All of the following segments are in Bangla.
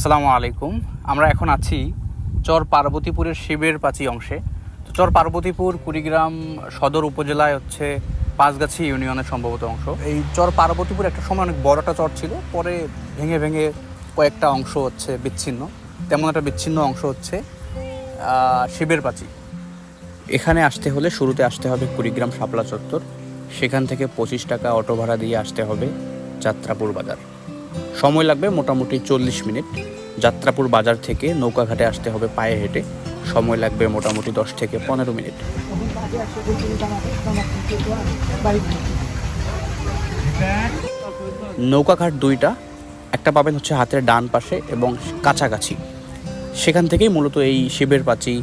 আসসালামু আলাইকুম। আমরা এখন আছি চর পার্বতীপুরের শিবের পাচি অংশে। তো চর পার্বতীপুর, কুড়িগ্রাম সদর উপজেলায় হচ্ছে পাঁচগাছি ইউনিয়নের সম্ভবত অংশ। এই চর পার্বতীপুর একটা সময় অনেক বড় একটা চর ছিল, পরে ভেঙে ভেঙে কয়েকটা অংশ হচ্ছে বিচ্ছিন্ন, তেমন একটা বিচ্ছিন্ন অংশ হচ্ছে শিবের পাচি। এখানে আসতে হলে শুরুতে আসতে হবে কুড়িগ্রাম শাপলা চত্বর, সেখান থেকে পঁচিশ টাকা অটো ভাড়া দিয়ে আসতে হবে যাত্রাপুর বাজার। সময় লাগবে মোটামুটি চল্লিশ মিনিট। যাত্রাপুর বাজার থেকে নৌকাঘাটে আসতে হবে পায়ে হেঁটে। সময় লাগবে মোটামুটি দশ থেকে পনেরো মিনিট। নৌকাঘাট দুইটা, একটা পাবেন হচ্ছে হাতের ডান পাশে এবং কাছাকাছি। সেখান থেকেই মূলত এই শিবের পাচি,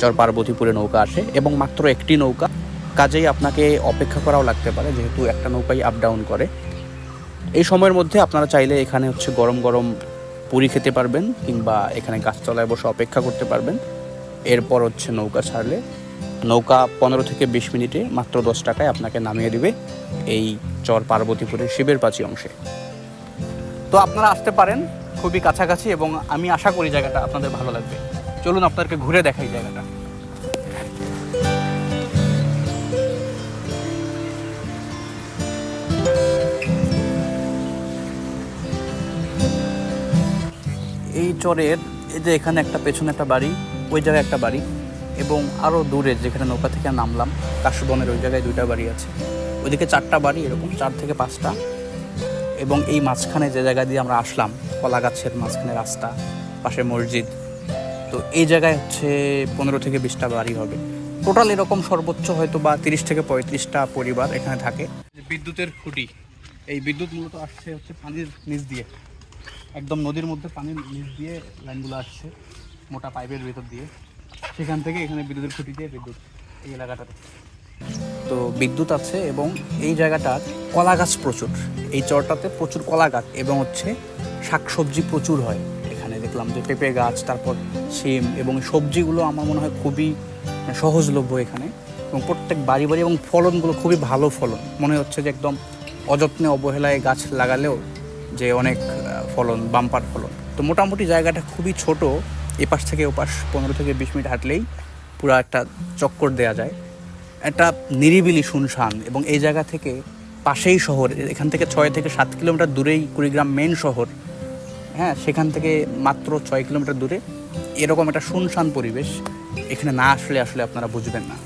চর পার্বতীপুরে নৌকা আসে এবং মাত্র একটি নৌকা। কাজেই আপনাকে অপেক্ষা করাও লাগতে পারে, যেহেতু একটা নৌকাই আপ ডাউন করে। এই সময়ের মধ্যে আপনারা চাইলে এখানে হচ্ছে গরম গরম পুরি খেতে পারবেন কিংবা এখানে গাছতলায় বসে অপেক্ষা করতে পারবেন। এরপর হচ্ছে নৌকা ছাড়লে নৌকা পনেরো থেকে বিশ মিনিটে মাত্র দশ টাকায় আপনাকে নামিয়ে দিবে এই চর পার্বতীপুরের শিবের পাচি অংশে। তো আপনারা আসতে পারেন খুবই কাছাকাছি এবং আমি আশা করি জায়গাটা আপনাদের ভালো লাগবে। চলুন আপনাদেরকে ঘুরে দেখাই জায়গাটা। এই চরের, এই যে এখানে একটা পেছনে একটা বাড়ি, ওই জায়গায় একটা বাড়ি এবং আরও দূরে যেখানে নৌকা থেকে নামলাম, কাশবনের ওই জায়গায় দুইটা বাড়ি আছে। ওইদিকে চারটা বাড়ি এরকম, চার থেকে পাঁচটা এবং এই মাঝখানে যে জায়গা দিয়ে আমরা আসলাম কলা গাছের মাঝখানে রাস্তা, পাশে মসজিদ, তো এই জায়গায় হচ্ছে পনেরো থেকে বিশটা বাড়ি হবে। টোটাল এরকম সর্বোচ্চ হয়তো বা তিরিশ থেকে পঁয়ত্রিশটা পরিবার এখানে থাকে। বিদ্যুতের খুঁটি, এই বিদ্যুৎ মূলত আসছে হচ্ছে পানির নিচ দিয়ে। একদম নদীর মধ্যে পানির নিচ দিয়ে লাইনগুলো আসছে, মোটা পাইপের ভেতর দিয়ে। সেখান থেকে এখানে বিদ্যুতের খুঁটি দিয়ে বিদ্যুৎ এই এলাকাটাতে। তো বিদ্যুৎ আছে এবং এই জায়গাটা কলা গাছ প্রচুর। এই চরটাতে প্রচুর কলা গাছ এবং হচ্ছে শাকসবজি প্রচুর হয়। এখানে দেখলাম যে পেঁপে গাছ, তারপর শিম এবং সবজিগুলো আমার মনে হয় খুবই সহজলভ্য এখানে। এবং প্রত্যেক বাড়ি বাড়ি এবং ফলনগুলো খুবই ভালো ফলন। মনে হচ্ছে যে একদম অযত্নে অবহেলায় গাছ লাগালেও যে অনেক ফলন, বাম্পার ফলন। তো মোটামুটি জায়গাটা খুবই ছোট, এপাশ থেকে ওপাশ, পনেরো থেকে বিশ মিনিট হাঁটলেই পুরো একটা চক্কর দেওয়া যায়। একটা নিরিবিলি শুনশান এবং এই জায়গা থেকে পাশেই শহর, এখান থেকে ছয় থেকে সাত কিলোমিটার দূরেই কুড়িগ্রাম মেন শহর। হ্যাঁ সেখান থেকে মাত্র ছয় কিলোমিটার দূরে। এরকম একটা শুনশান পরিবেশ, এখানে না আসলে আসলে আপনারা বুঝবেন না।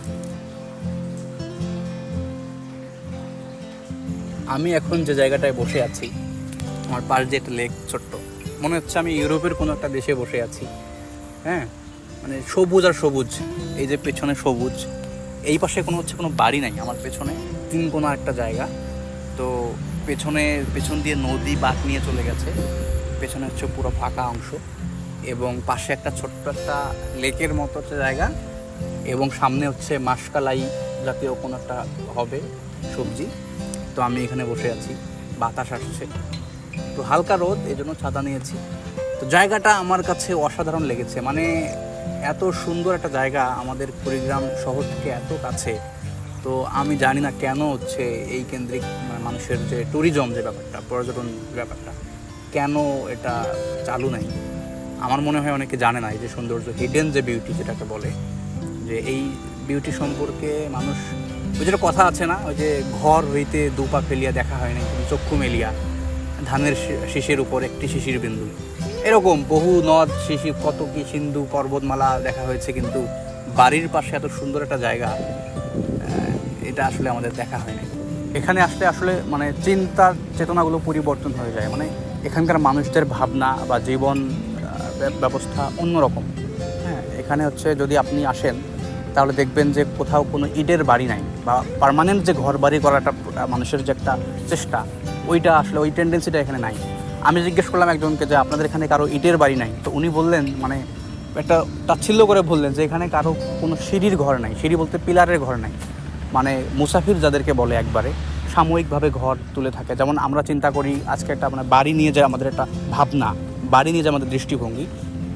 আমি এখন যে জায়গাটায় বসে আছি আমার পাশ দিয়ে একটা লেক ছোট্ট। মনে হচ্ছে আমি ইউরোপের কোনো একটা দেশে বসে আছি। হ্যাঁ? মানে সবুজ আর সবুজ। এই যে পেছনে সবুজ। এই পাশে কোনো হচ্ছে কোনো বাড়ি নাই আমার পেছনে। তিন কোনো একটা জায়গা। তো পেছনে, পেছন দিয়ে নদী বাঁক নিয়ে চলে গেছে। পেছনে হচ্ছে পুরো ফাঁকা অংশ। এবং পাশে একটা ছোট্ট একটা লেকের মতো একটা জায়গা। এবং সামনে হচ্ছে মাসকালাই জাতীয় কোনো একটা হবে সবজি। তো আমি এখানে বসে আছি। বাতাস আসছে। তো হালকা রোদ, এই জন্য ছাতা নিয়েছি। তো জায়গাটা আমার কাছে অসাধারণ লেগেছে। মানে এত সুন্দর একটা জায়গা আমাদের কুড়িগ্রাম শহর থেকে এত কাছে। তো আমি জানি না কেন হচ্ছে এই কেন্দ্রিক মানে মানুষের যে ট্যুরিজম যে ব্যাপারটা, পর্যটন ব্যাপারটা, কেন এটা চালু নাই? আমার মনে হয় অনেকে জানে না এই যে সৌন্দর্য হিডেন যে বিউটি যেটাকে বলে, যে এই বিউটি সম্পর্কে মানুষ, ওই যেটা কথা আছে না, ওই যে ঘর হইতে দুপা ফেলিয়া দেখা হয় না চক্ষু মেলিয়া। ধানের শীষের উপর একটি শিশির বিন্দু। এরকম বহু নদ, শিশি কত কি সিন্ধু, পর্বতমালা দেখা হয়েছে, কিন্তু বাড়ির পাশে এত সুন্দর একটা জায়গা এটা আসলে আমাদের দেখা হয়নি এখানে আসলে আসলে মানে চিন্তার চেতনাগুলো পরিবর্তন হয়ে যায়। মানে এখানকার মানুষদের ভাবনা বা জীবন ব্যবস্থা অন্যরকম। হ্যাঁ এখানে হচ্ছে যদি আপনি আসেন তাহলে দেখবেন যে কোথাও কোনো ইটের বাড়ি নাই বা পার্মানেন্ট যে ঘর বাড়ি করাটা মানুষের যে একটা চেষ্টা, ওইটা আসলে ওই টেন্ডেন্সিটা এখানে নাই। আমি জিজ্ঞেস করলাম একজনকে যে, আপনাদের এখানে কারও ইটের বাড়ি নাই? তো উনি বললেন মানে একটা তাচ্ছিল্য করে বললেন যে, এখানে কারও কোনো সিঁড়ির ঘর নাই। সিঁড়ি বলতে পিলারের ঘর নাই। মানে মুসাফির যাদেরকে বলে একবারে, সাময়িকভাবে ঘর তুলে থাকে। যেমন আমরা চিন্তা করি, আজকে একটা মানে বাড়ি নিয়ে যে আমাদের একটা ভাবনা, বাড়ি নিয়ে যে আমাদের দৃষ্টিভঙ্গি,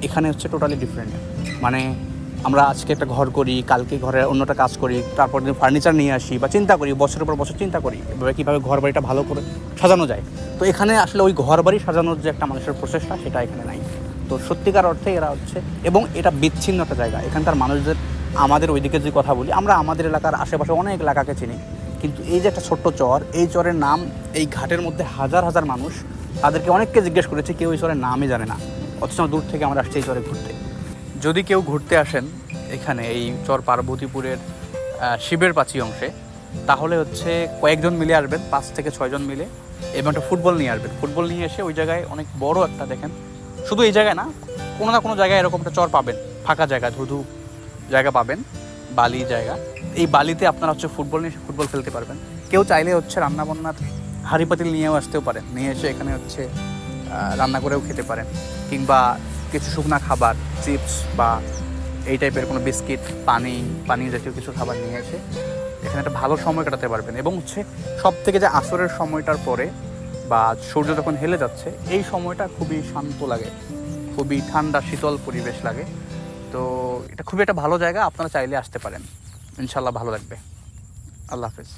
এখানে হচ্ছে টোটালি ডিফারেন্ট মানে আমরা আজকে একটা ঘর করি, কালকে ঘরে অন্যটা কাজ করি, তারপর দিন ফার্নিচার নিয়ে আসি বা চিন্তা করি, বছরের পর বছর চিন্তা করি, এভাবে কীভাবে ঘর বাড়িটা ভালো করে সাজানো যায়। তো এখানে আসলে ওই ঘর বাড়ি সাজানোর যে একটা মানুষের প্রচেষ্টা সেটা এখানে নাই। তো সত্যিকার অর্থে এরা হচ্ছে, এবং এটা বিচ্ছিন্ন একটা জায়গা। এখানকার মানুষদের, আমাদের ওইদিকে যে কথা বলি, আমরা আমাদের এলাকার আশেপাশে অনেক এলাকাকে চিনি। কিন্তু এই যে একটা ছোট্ট চর, এই চরের নাম, এই ঘাটের মধ্যে হাজার হাজার মানুষ, তাদেরকে অনেককে জিজ্ঞেস করেছে, কেউ এই চরের নামই জানে না। অথচ দূর থেকে আমরা আসছি এই চরে ঘুরতে। যদি কেউ ঘুরতে আসেন এখানে এই চর পার্বতীপুরের শিবের পাচি অংশে, তাহলে হচ্ছে কয়েকজন মিলে আসবেন, পাঁচ থেকে ছয়জন মিলে, এবং একটা ফুটবল নিয়ে আসবেন। ফুটবল নিয়ে এসে ওই জায়গায় অনেক বড় একটা দেখেন, শুধু এই জায়গায় না, কোনো না কোনো জায়গায় এরকম একটা চর পাবেন, ফাঁকা জায়গা, ধুধু জায়গা পাবেন, বালি জায়গা। এই বালিতে আপনারা হচ্ছে ফুটবল নিয়ে ফুটবল খেলতে পারবেন। কেউ চাইলে হচ্ছে রান্না বান্নার হাঁড়ি পাতিল নিয়েও আসতেও পারেন, নিয়ে এসে এখানে হচ্ছে রান্না করেও খেতে পারেন, কিংবা কিছু শুকনা খাবার, চিপস বা এই টাইপের কোনো বিস্কিট, পানি পানি জাতীয় কিছু খাবার নিয়ে এসে এখানে একটা ভালো সময় কাটাতে পারবেন। এবং হচ্ছে সব থেকে যে আসরের সময়টার পরে বা সূর্য যখন হেলে যাচ্ছে, এই সময়টা খুবই শান্ত লাগে। খুবই ঠান্ডা, শীতল পরিবেশ লাগে। তো এটা খুবই একটা ভালো জায়গা, আপনারা চাইলে আসতে পারেন। ইনশাল্লাহ ভালো লাগবে। আল্লাহ হাফেজ।